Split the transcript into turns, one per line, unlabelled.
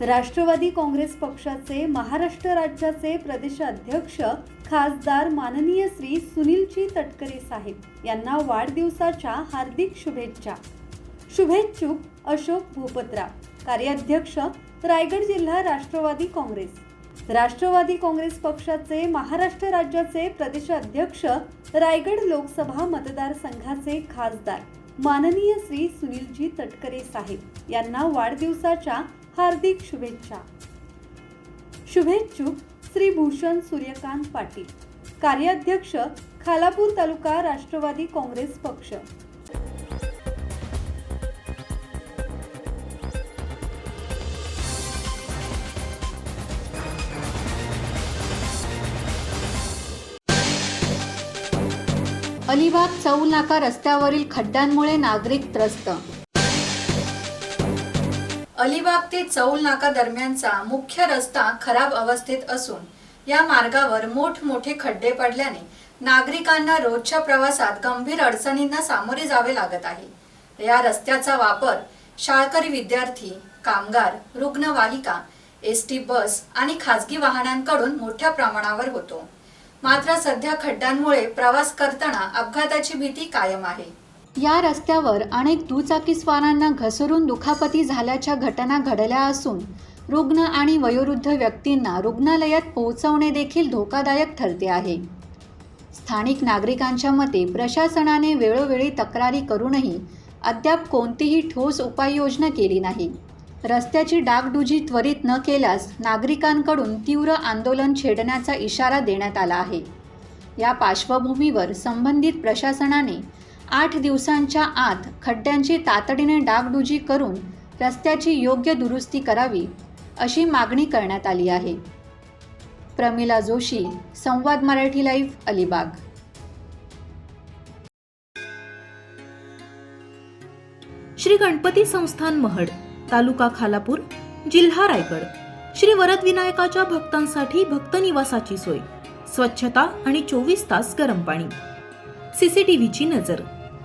राष्ट्रवादी काँग्रेस पक्षाचे महाराष्ट्र राज्याचे प्रदेशाध्यक्ष खासदार माननीय श्री सुनीलजी तटकरे साहेब यांना वाढदिवसाच्या हार्दिक शुभेच्छा. शुभेच्छुक अशोक भूपतराव कार्याध्यक्ष रायगड जिल्हा राष्ट्रवादी काँग्रेस. राष्ट्रवादी काँग्रेस पक्षाचे महाराष्ट्र राज्याचे प्रदेशाध्यक्ष रायगड लोकसभा मतदारसंघाचे खासदार माननीय श्री सुनीलजी तटकरे साहेब यांना वाढदिवसाच्या हार्दिक शुभेच्छा. शुभेच्छुक श्री भूषण सूर्यकांत पाटील कार्याध्यक्ष खालापूर तालुका राष्ट्रवादी काँग्रेस पक्ष. अलिबाग चौल नाका रस्त्यावरील खड्ड्यांमुळे नागरिक त्रस्त.
अलिबाग ते चौल नाका दरम्यानचा मुख्य रस्ता खराब अवस्थेत असून या मार्गावर मोठमोठे खड्डे पडल्याने नागरिकांना रोजच्या प्रवासात गंभीर अडचणींना सामोरे जावे लागत आहे. या रस्त्याचा वापर शाळकरी विद्यार्थी कामगार रुग्णवाहिका एस टी बस आणि खासगी वाहनांकडून मोठ्या प्रमाणावर होतो. मात्र सध्या खड्ड्यांमुळे प्रवास करताना अपघाताची भीती कायम आहे.
या रस्त्यावर अनेक दुचाकीस्वारांना घसरून दुखापती झाल्याच्या घटना घडल्या असून रुग्ण आणि वयोवृद्ध व्यक्तींना रुग्णालयात पोहोचवणे देखील धोकादायक ठरते आहे. स्थानिक नागरिकांच्या मते प्रशासनाने वेळोवेळी तक्रारी करूनही अद्याप कोणतीही ठोस उपाययोजना केली नाही. रस्त्याची डागडुजी त्वरित न केल्यास नागरिकांकडून तीव्र आंदोलन छेडण्याचा इशारा देण्यात आला आहे. या पार्श्वभूमीवर संबंधित प्रशासनाने आठ दिवसांच्या आत खड्ड्यांची तातडीने डागडुजी करून रस्त्याची योग्य दुरुस्ती करावी अशी मागणी करण्यात आली आहे. प्रमिला जोशी संवाद मराठी लाईव्ह अलिबाग.
श्री गणपती संस्थान महड तालुका खालापूर जिल्हा रायगड. श्री वरद विनायकाच्या भक्तांसाठी भक्त निवासाची सोय स्वच्छता आणि चोवीस तास गरम पाणी. सीसीटीव्हीची नजर